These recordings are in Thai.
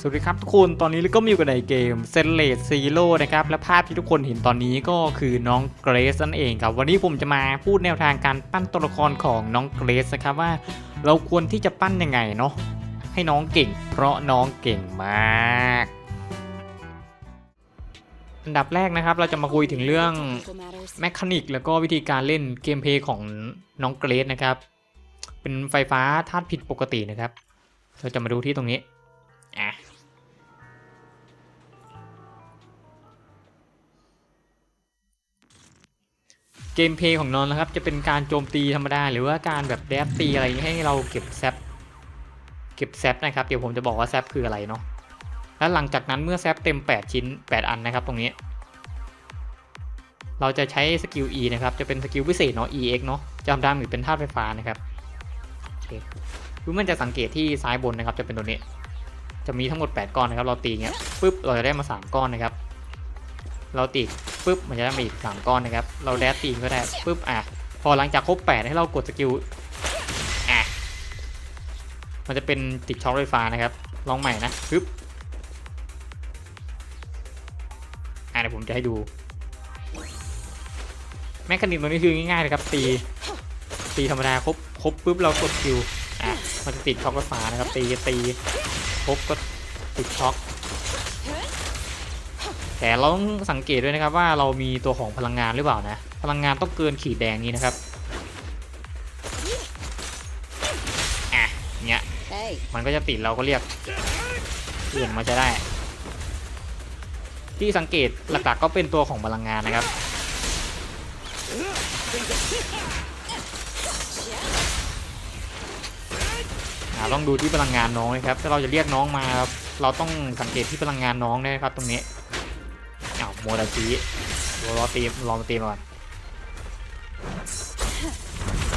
สวัสดีครับทุกคนตอนนี้เราก็มีอยู่กันในเกมเซนเลสซีโร่นะครับและภาพที่ทุกคนเห็นตอนนี้ก็คือน้องเกรซนั่นเองครับ วันนี้ผมจะมาพูดแนวทางการปั้นตัวละครของน้องเกรซนะครับว่า เราควรที่จะปั้นยังไงเนาะให้น้องเก่ง เพราะน้องเก่งมาก อันดับแรกนะครับเราจะมาคุยถึงเรื่องแมคานิกแล้วก็วิธีการเล่นเกมเพลย์ของน้องเกรซนะครับ เป็นไฟฟ้าธาตุผิดปกตินะครับ เราจะมาดูที่ตรงนี้ อะเกมเพย์ของนองนะครับจะเป็นการโจมตีธรรมดา หรือว่าการแบบแดบตีอะไรอย่างงี้ให้เราเก็บแซปเก็บแซปนะครับเดี๋ยวผมจะบอกว่าแซปคืออะไรเนาะแล้วหลังจากนั้นเมื่อแซปเต็ม 8 ชิ้น 8 อันนะครับตรงนี้ เราจะใช้สกิล E นะครับจะเป็นสกิลพิเศษเนาะ EX เนาะจะทำดาเมจเป็นธาตุไฟฟ้านะครับโอเคคือมันจะสังเกตที่ซ้ายบนนะครับจะเป็นตัวนี้ จะมีทั้งหมด 8 ก้อนนะครับ เราตีเงี้ยปุ๊บเราจะได้มา 3 ก้อนนะครับ เราตีปุ๊บมันจะได้มาอีก 3 ก้อนนะครับ เราแดดตีก็ได้ปุ๊บอะพอหลังจากครบ 8 ให้เรากดสกิลอะมันจะเป็นติดช็อคไฟฟ้านะครับ ลองใหม่นะปึ๊บอะเดี๋ยวผมจะให้ดูแมคคานิกตัวนี้คือง่ายๆเลยครับตีตีธรรมดาครบครบปุ๊บเรากดคิวอะมันจะติดช็อคไฟฟ้านะครับตีตี บก็ติดช็อคแต่เราต้องสังเกตด้วยนะครับว่าเรามีตัวของพลังงานหรือเปล่านะ พลังงานต้องเกินขีดแดงนี้นะครับอะเนี้ย Hey. มันก็จะติดเราก็เรียกเปลี่ยนมาจะได้ ที่สังเกตหลักๆก็เป็นตัวของพลังงานนะครับ ต้องดูที่พลังงานน้องนะครับ ถ้าเราจะเรียกน้องมาครับเราต้องสังเกตที่พลังงานน้องด้วยนะครับ ตรงนี้อ้าวโมดาซีเดี๋ยวรอตีมรอมาตีมก่อน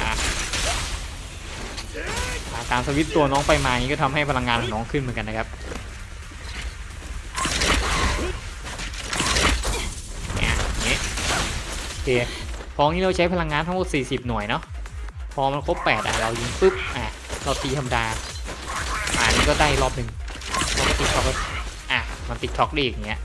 อะอ่าการสวิตตัวน้องไปมาอย่างนี้ก็ทำให้พลังงานของน้องขึ้นเหมือนกันนะครับเนี่ยอย่างนี้โอเคพอนี้เราใช้พลังงานทั้งหมด 40 หน่วยเนาะ พอมันครบ 8 อะ เรายิงปุ๊บ อะ เราตีธรรมดาอ่านี่ก็ได้รอบหนึ่งเราก็ติดช็อกแล้วอะมันติดช็อกได้อีกอย่างเงี้ย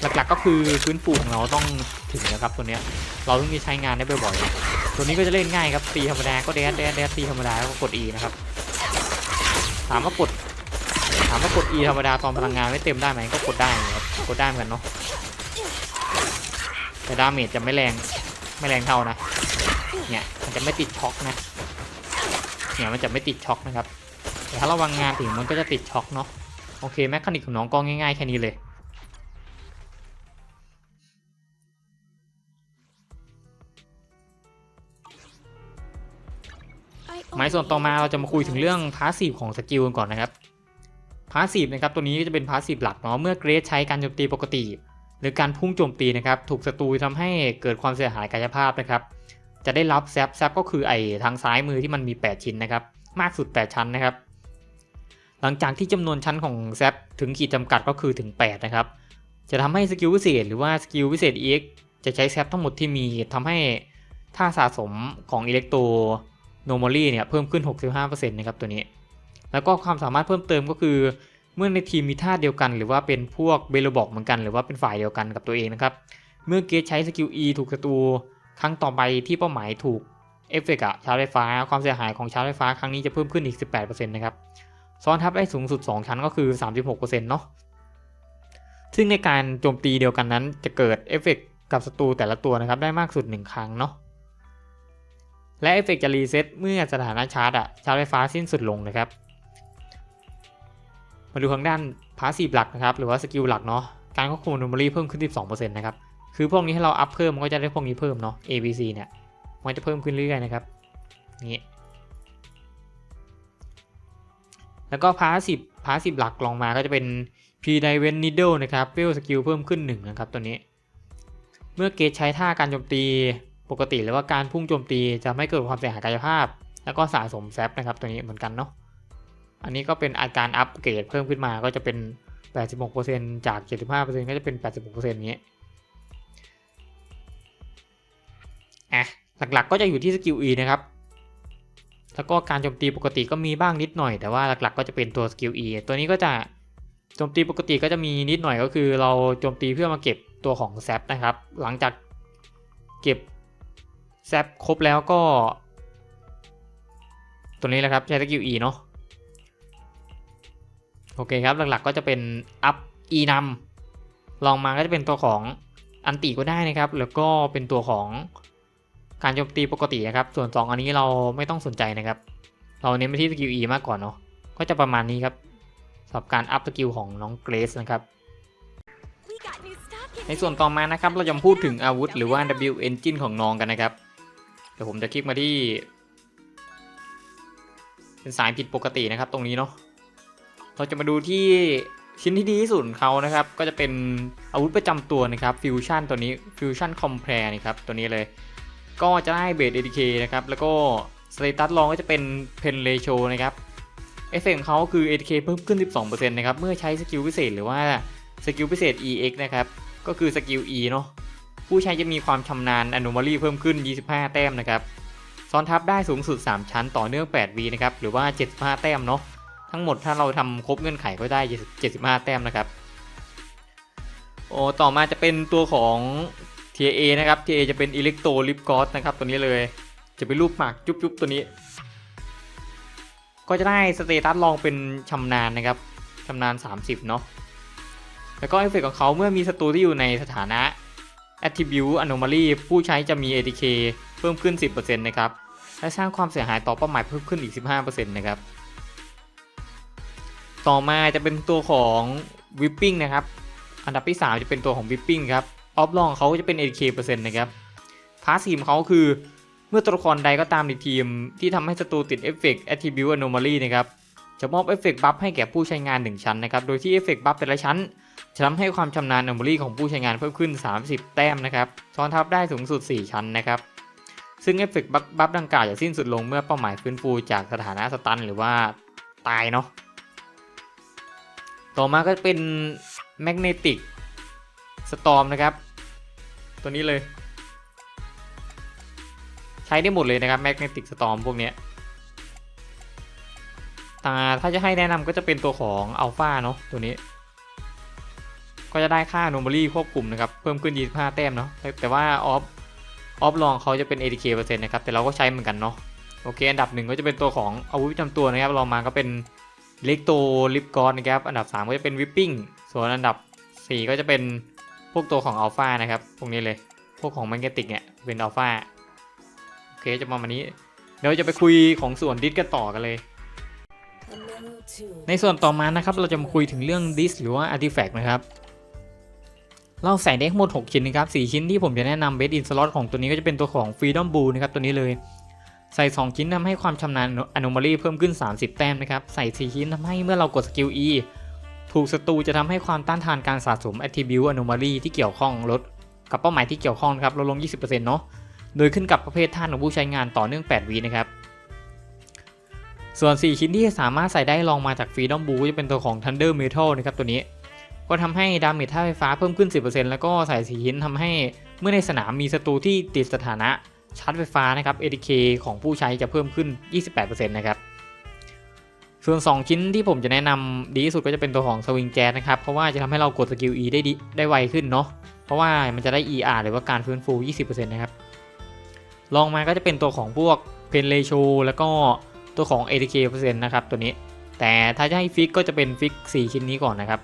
หลักๆก็คือฟื้นฟูของเราต้องถึงนะครับตัวเนี้ยเราต้องมีใช้งานได้บ่อยๆตัวนี้ก็จะเล่นง่ายครับตีธรรมดาก็แดดแดดแดดตีธรรมดาแล้วก็กด E นะครับถามว่ากดถามว่ากด E ธรรมดาตอนพลังงานไม่เต็มได้ไหมก็กดได้ครับกดได้เหมือนกันเนาะแต่ดาเมจจะไม่แรงไม่แรงเท่านะเนี่ยมันจะไม่ติดช็อกนะ เนี่ยมันจะไม่ติดช็อกนะครับ แต่ถ้าระวังงานถึงมันก็จะติดช็อกเนาะโอเคแมคคานิกของน้องก็ง่ายๆแค่นี้เลยหมายส่วนต่อมาเราจะมาคุยถึงเรื่องพาสซีฟของสกิลกันก่อนนะครับพาสซีฟนะครับตัวนี้ก็จะเป็นพาสซีฟหลักเนาะเมื่อเกรดใช้การโจมตีปกติ หรือการพุ่งโจมตีนะครับถูกศัตรูทำให้เกิดความเสียหายกายภาพนะครับ จะได้รับแซปแซปก็คือไอทางซ้ายมือที่มันมี 8 ชิ้นนะครับ มากสุด 8 ชั้นนะครับ หลังจากที่จำนวนชั้นของแซปถึงขีดจำกัดก็คือถึง 8 นะครับ จะทำให้สกิลพิเศษหรือว่าสกิลพิเศษ EX จะใช้แซปทั้งหมดที่มีทำให้ท่าสะสมของอิเล็กโต normally เนี่ยเพิ่มขึ้น 65%นะครับตัวนี้ แล้วก็ความสามารถเพิ่มเติมก็คือ เมื่อในทีมมีท่าเดียวกัน หรือว่าเป็นพวกเบลบอกเหมือนกัน หรือว่าเป็นฝ่ายเดียวกันกับตัวเองนะครับ เมื่อเกตใช้สกิล E ถูกศัตรู ครั้งต่อไปที่เป้าหมายถูกเอฟเฟกต์ชาร์จไฟฟ้า ความเสียหายของชาร์จไฟฟ้าครั้งนี้จะเพิ่มขึ้นอีก 18%นะครับซ้อนทับได้สูงสุด 2 ชั้นก็คือ 36%เนาะซึ่งในการโจมตีเดียวกันนั้นจะเกิดเอฟเฟกต์กับศัตรูแต่ละตัวนะครับได้มากสุด 1 ครั้งเนาะและเอฟเฟกต์จะรีเซ็ตเมื่อสถานะชาร์จอะชาร์จไฟฟ้าสิ้นสุดลงนะครับ มาดูทางด้านพาสซีฟหลักนะครับ หรือว่าสกิลหลักเนาะการควบคุมโนมอรี่เพิ่มขึ้น 12%นะครับ คือพวกนี้ให้เราอัพเพิ่มมันก็จะได้พวกนี้เพิ่มเนาะ A B C เนี่ย มันจะเพิ่มขึ้นเรื่อยๆนะครับนี้แล้วก็พาสซีฟพาสซีฟหลักลองมาก็จะเป็น P d i v e n Needle นะครับเวลสกิลเพิ่มขึ้น 1 นะครับตัวนี้ เมื่อเกตใช้ท่าการโจมตีปกติหรือว่าการพุ่งโจมตีจะไม่เกิดความเสียหายกายภาพ แล้วก็สะสมแซปนะครับตัวนี้เหมือนกันเนาะอันนี้ก็เป็นอาการอัปเกรดเพิ่มขึ้นมาก็จะเป็น 86%จาก 75%ก็จะเป็น 86%อย่างเงี้ย อะหลักๆก็จะอยู่ที่สกิล E นะครับ แล้วก็การโจมตีปกติก็มีบ้างนิดหน่อย แต่ว่าหลักๆก็จะเป็นตัวสกิล E ตัวนี้ก็จะโจมตีปกติก็จะมีนิดหน่อยก็คือเราโจมตีเพื่อมาเก็บตัวของแซปนะครับ หลังจากเก็บแซปครบแล้วก็ ตัวนี้แหละครับใช้สกิล E เนาะโอเคครับ หลักๆก็จะเป็นอัพ E นำลองมาก็จะเป็นตัวของอันติก็ได้นะครับ แล้วก็เป็นตัวของ การโจมตีปกตินะครับ ส่วน 2 อันนี้เราไม่ต้องสนใจนะครับ เราเน้นไปที่สกิล E มากกว่าเนาะ ก็จะประมาณนี้ครับสำหรับการอัพสกิลของน้องเกรซนะครับ ในส่วนต่อมานะครับ เราจะมาพูดถึงอาวุธหรือว่า W Engine ของน้องกันนะครับ เดี๋ยวผมจะคลิกมาที่ เป็นสายผิดปกตินะครับ ตรงนี้เนาะ เราจะมาดูที่ชิ้นที่ดีที่สุดของเขานะครับ ก็จะเป็นอาวุธประจำตัวนะครับฟิวชั่นตัวนี้ฟิวชั่นคอมเพลนี่ครับตัวนี้เลย ก็จะได้เบสเอ k นะครับ แล้วก็สเตตัสรองก็จะเป็นเพนเ t โชนะครับเอฟเฟกต์ของเขาคือ ATK เพิ่มขึ้น 12%นะครับ เมื่อใช้สกิลพิเศษหรือว่าสกิลพิเศษ EX นะครับ ก็คือสกิล E เนาะผู้ใช้จะมีความชำนาญ Anomaly เพิ่มขึ้น 25 แต้มนะครับ ซ้อนทับได้สูงสุด 3 ชั้นต่อเนื่อง 8 วีนะครับ หรือว่า 75 แต้มเนาะ ทั้งหมดถ้าเราทำครบเงื่อนไขก็ได้ 75 แต้มนะครับ โอ้ต่อมาจะเป็นตัวของ TA นะครับ TA จะเป็น Electro Lip Gloss นะครับตัวนี้เลย จะเป็นรูปหมากจุ๊บๆตัวนี้ ก็จะได้สเตตัสลองเป็นชำนาญนะครับชำนาญ 30 เนาะแล้วก็เอฟเฟกต์ของเขาเมื่อมีศัตรูที่อยู่ในสถานะ Attribute Anomaly ผู้ใช้จะมี ATK เพิ่มขึ้น 10%นะครับ และสร้างความเสียหายต่อเป้าหมายเพิ่มขึ้นอีก 15%นะครับ ต่อมาจะเป็นตัวของ Whipping นะครับ อันดับที่ 3 จะเป็นตัวของ Whipping ครับ ออฟลองเขาจะเป็น ATK เปอร์เซ็นต์นะครับพาสซีฟเขาคือเมื่อตัวละครใดก็ตามในทีม ที่ทำให้ศัตรูติดเอฟเฟกต์ Attribute Anomaly นะครับจะมอบเอฟเฟกต์บัฟให้แก่ผู้ใช้งาน 1 ชั้นนะครับ โดยที่เอฟเฟกต์บัฟแต่ละชั้น จะทำให้ความชำนาญ Anomaly ของผู้ใช้งานเพิ่มขึ้น 30 แต้มนะครับ ซ้อนทับได้สูงสุด 4 ชั้นนะครับ ซึ่งเอฟเฟกต์บัฟดังกล่าวจะสิ้นสุดลงเมื่อเป้าหมายฟื้นฟูจากสถานะสตันหรือว่าตายเนาะ ต่อมาก็เป็น Magnetic Storm น ตอมนะครับ ตัวนี้เลย ใช้ได้หมดเลยนะครับ Magnetic Storm พวกนี้แต่ถ้าจะให้แนะนำก็จะเป็นตัวของ Alpha เนาะตัวนี้ ก็จะได้ค่า Anomaly ควบคุมนะครับ เพิ่มขึ้น 25 แต้มเนาะแต่ว่าออฟออฟลองเขาจะเป็น ATK เปอร์เซ็นต์นะครับ แต่เราก็ใช้เหมือนกันเนาะโอเค อันดับหนึ่งก็จะเป็นตัวของอาวุธประจำตัวนะครับลองมาก็เป็นเล็กโตลิปกอนนะครับ อันดับ 3 ก็จะเป็นวิปปิ้ง ส่วนอันดับ 4 ก็จะเป็น พวกตัวของอัลฟานะครับ พวกนี้เลย พวกของแมกเนติกเนี่ยเป็นอัลฟาโอเคจะประมาณนี้ เดี๋ยวจะไปคุยของส่วนดิสกันต่อกันเลย ในส่วนต่อมานะครับเราจะมาคุยถึงเรื่องดิสหรือว่า Artifact นะครับ เราใส่ได้ทั้งหมด 6 ชิ้นนะครับ 4 ชิ้นที่ผมจะแนะนำเบสอินสล็อตของตัวนี้ก็จะเป็นตัวของ Freedom Blue นะครับตัวนี้เลย ใส่ 2 ชิ้นทำให้ความชำนาญ Anomaly เพิ่มขึ้น 30 แต้มนะครับ ใส่ 4 ชิ้นทำให้เมื่อเรากดสกิล E ถูกศัตรูจะทำให้ความต้านทานการสะสม Attribute Anomaly ที่เกี่ยวข้องลดกับเป้าหมายที่เกี่ยวข้องครับลดลง 20%เนาะโดยขึ้นกับประเภทท่านของผู้ใช้งานต่อเนื่อง 8วีนะครับ ส่วน 4 ชิ้นที่สามารถใส่ได้ลองมาจาก Freedom Blue ก็จะเป็นตัวของ Thunder Metal นะครับตัวนี้ ก็ทำให้ดาเมจท่าตุไฟฟ้าเพิ่มขึ้น 10%แล้วก็ใส่สีชิ้นทำให้เมื่อในสนามมีศัตรูที่ติดสถานะชาร์จไฟฟ้านะครับ ATK ของผู้ใช้จะเพิ่มขึ้น 28%นะครับ ส่วน 2 ชิ้นที่ผมจะแนะนำดีที่สุดก็จะเป็นตัวของ Swing Jazz นะครับ เพราะว่าจะทำให้เรากดสกิล E ได้ดีได้ไวขึ้นเนาะ เพราะว่ามันจะได้ ER หรือว่าการฟื้นฟู 20%นะครับ ลองมาก็จะเป็นตัวของพวก Pen Ratio แล้วก็ตัวของ ATK นะครับตัวนี้ แต่ถ้าจะให้ฟิกก็จะเป็นฟิก 4 ชิ้นนี้ก่อนนะครับ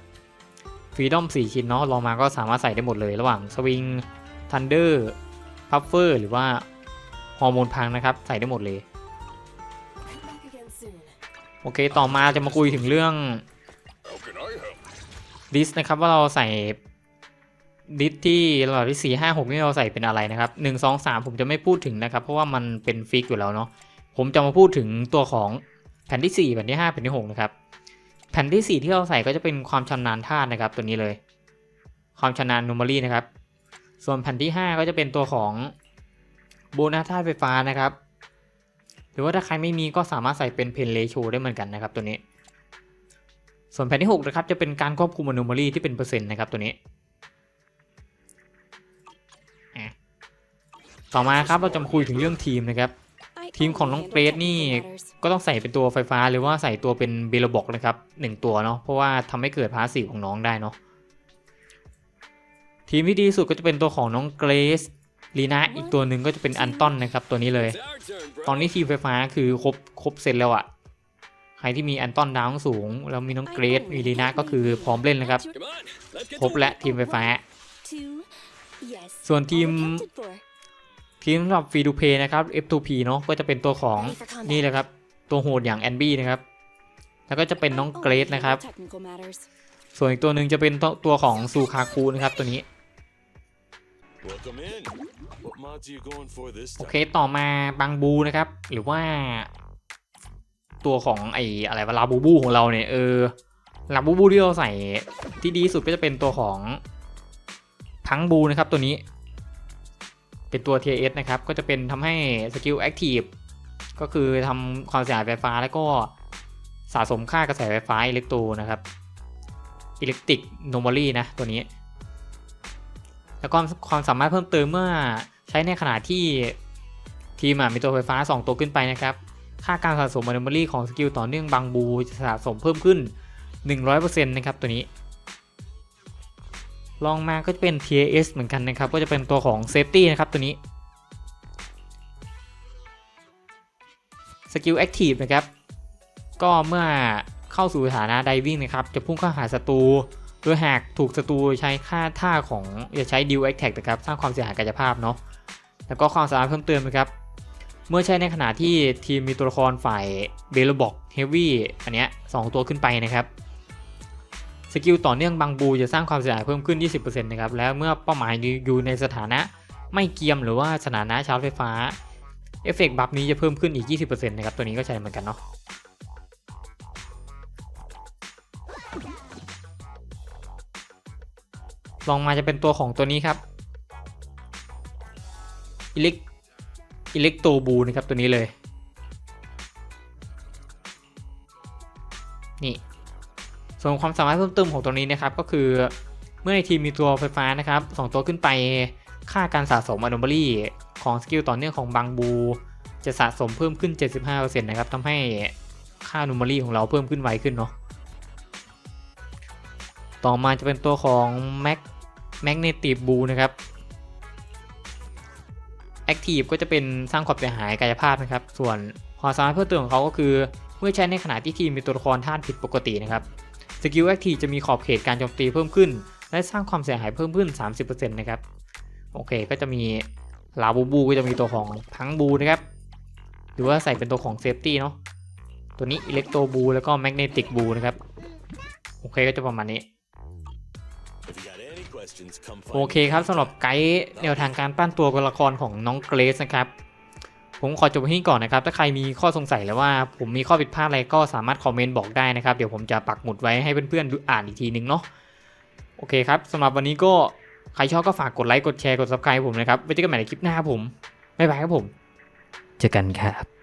ฟรีดอม 4 ชิ้นเนาะลองมาก็สามารถใส่ได้หมดเลยระหว่างสวิงทันเดอร์พัฟเฟอร์หรือว่าฮอร์โมนพังนะครับ ใส่ได้หมดเลย โอเคต่อมาจะมาคุยถึงเรื่องดิสนะครับว่าเราใส่ดิสที่ระดับที่4 5 6นี่เราใส่เป็นอะไรนะครับ1 2 3ผมจะไม่พูดถึงนะครับ เพราะว่ามันเป็นฟิกอยู่แล้วเนาะผมจะมาพูดถึงตัวของแผ่นที่4แผ่นที่5แผ่นที่6นะครับแผ่นที่4ที่เราใส่ก็จะเป็นความชำนาญธาตุนะครับตัวนี้เลย ความชำนาญนูมารีนะครับ ส่วนแผ่นที่5ก็จะเป็นตัวของโบนัสธาตุไฟฟ้านะครับ หรือว่าถ้าใครไม่มีก็สามารถใส่เป็นเพนเลโชได้เหมือนกันนะครับตัวนี้ ส่วนแผ่นที่6นะครับจะเป็นการควบคุมอนุมารีที่เป็นเปอร์เซ็นต์นะครับตัวนี้อะต่อมาครับเราจะมาคุยถึงเรื่องทีมนะครับ I ทีมของน้องเกรซนี่ก็ต้องใส่เป็นตัวไฟฟ้าหรือว่าใส่ตัวเป็นเบลบอกนะครับหนึ่งตัวเนาะเพราะว่าทำให้เกิดพาสซีฟของน้องได้เนาะทีมที่ดีที่สุดก็จะเป็นตัวของน้องเกรซ ลีนาอีกตัวหนึ่งก็จะเป็นอันตอนนะครับตัวนี้เลย ตอนนี้ทีมไฟฟ้าคือครบครบเสร็จแล้วอะใครที่มีอันตอนดาวสูง แล้วมีน้องเกรซมีลีนาก็คือพร้อมเล่นนะครับ ครบและทีมไฟฟ้า ส่วนทีมทีมสำหรับฟรีดูเพย์นะครับ F2P เนาะก็จะเป็นตัวของนี่เลยครับ ตัวโหดอย่างแอนบี้นะครับ แล้วก็จะเป็นน้องเกรซนะครับ ส่วนอีกตัวหนึ่งจะเป็นตัวของซูคาคุนะครับตัวนี้ โอเคต่อมาบังบูนะครับ หรือว่า ตัวของไออะไรวะลาบูบูของเราเนี่ยเออลาบูบูที่เราใส่ที่ดีสุดก็จะเป็นตัวของพังบูนะครับตัวนี้ เป็นตัว TS นะครับ ก็จะเป็นทำให้สกิลแอคทีฟก็คือทำความเสียหายไฟฟ้าแล้วก็สะสมค่ากระแสไฟฟ้าอิเล็กโตรนะครับอิเล็กติกโนมอลี่นะตัวนี้ แล้วก็ความสามารถเพิ่มเติมเมื่อใช้ในขณะที่ทีมมีตัวไฟฟ้า 2 ตัวขึ้นไปนะครับ ค่าการสะสม anomaly ของสกิลต่อเนื่องบางบูจะสะสมเพิ่มขึ้น 100%นะครับตัวนี้ ลองมาก็จะเป็น TAS เหมือนกันนะครับ ก็จะเป็นตัวของ Safety นะครับตัวนี้ สกิล Active นะครับ ก็เมื่อเข้าสู่สถานะ Diving นะครับ จะพุ่งเข้าหาศัตรู โดยหากถูกศัตรูใช้ค่าท่าของจะใช้ Deal Attack นะครับสร้างความเสียหายกายภาพเนาะแล้วก็ความสามารถเพิ่มเติมนะครับเมื่อใช้ในขณะที่ทีมมีตัวละครฝ่ายเบลบอกเฮฟวี่อันเนี้ยสองตัวขึ้นไปนะครับสกิลต่อเนื่องบางบูจะสร้างความเสียหายเพิ่มขึ้น 20%นะครับแล้วเมื่อเป้าหมายอยู่ในสถานะไม่เกียมหรือว่าสถานะชาร์จไฟฟ้าเอฟเฟกต์บัฟนี้จะเพิ่มขึ้นอีก 20%นะครับตัวนี้ก็ใช้เหมือนกันเนาะ ลองมาจะเป็นตัวของตัวนี้ครับอิเล็กอิเล็กโตบูนะครับตัวนี้เลย นี่ ส่วนความสามารถเพิ่มเติมของตัวนี้นะครับก็คือเมื่อในทีมมีตัวไฟฟ้านะครับสองตัวขึ้นไปค่าการสะสม anomaly ของสกิลต่อเนื่องของบางบู จะสะสมเพิ่มขึ้น 75%นะครับทำให้ค่า anomaly ของเราเพิ่มขึ้นไวขึ้นเนาะ ต่อมาจะเป็นตัวของแม็ก Mag Magnetic Blue นะครับ Active ก็จะเป็นสร้างความเสียหายกายภาพนะครับ ส่วนความสามารถเพิ่มเติมของเขาก็คือ เมื่อใช้ในขณะที่ทีมมีตัวละครธาตุผิดปกตินะครับสกิล Active จะมีขอบเขตการโจมตีเพิ่มขึ้น และสร้างความเสียหายเพิ่มขึ้น 30%นะครับโอเคก็จะมีลาบูบูก็จะมีตัวของพังบูนะครับหรือว่าใส่เป็นตัวของเซฟตี้เนาะตัวนี้อิเล็กโตบูแล้วก็แมกเนติกบูนะครับโอเคก็จะประมาณนี้ โอ find เค me. ครับสำหรับไกด์แนวทางการปั้นตัวละครของน้องเกรซนะครับ ผมขอจบไว้ที่ก่อนนะครับ ถ้าใครมีข้อสงสัยหรือว่าผมมีข้อผิดพลาดอะไรก็สามารถคอมเมนต์บอกได้นะครับ เดี๋ยวผมจะปักหมุดไว้ให้เพื่อนๆดูอ่านอีกทีนึงเนาะโอเคครับสำหรับวันนี้ก็ใครชอบก็ฝากกดไลค์กดแชร์กด subscribe ผมนะครับไว้เจอกันใหม่ในคลิปหน้าครับผมบ๊ายบายครับผม เจอกันครับ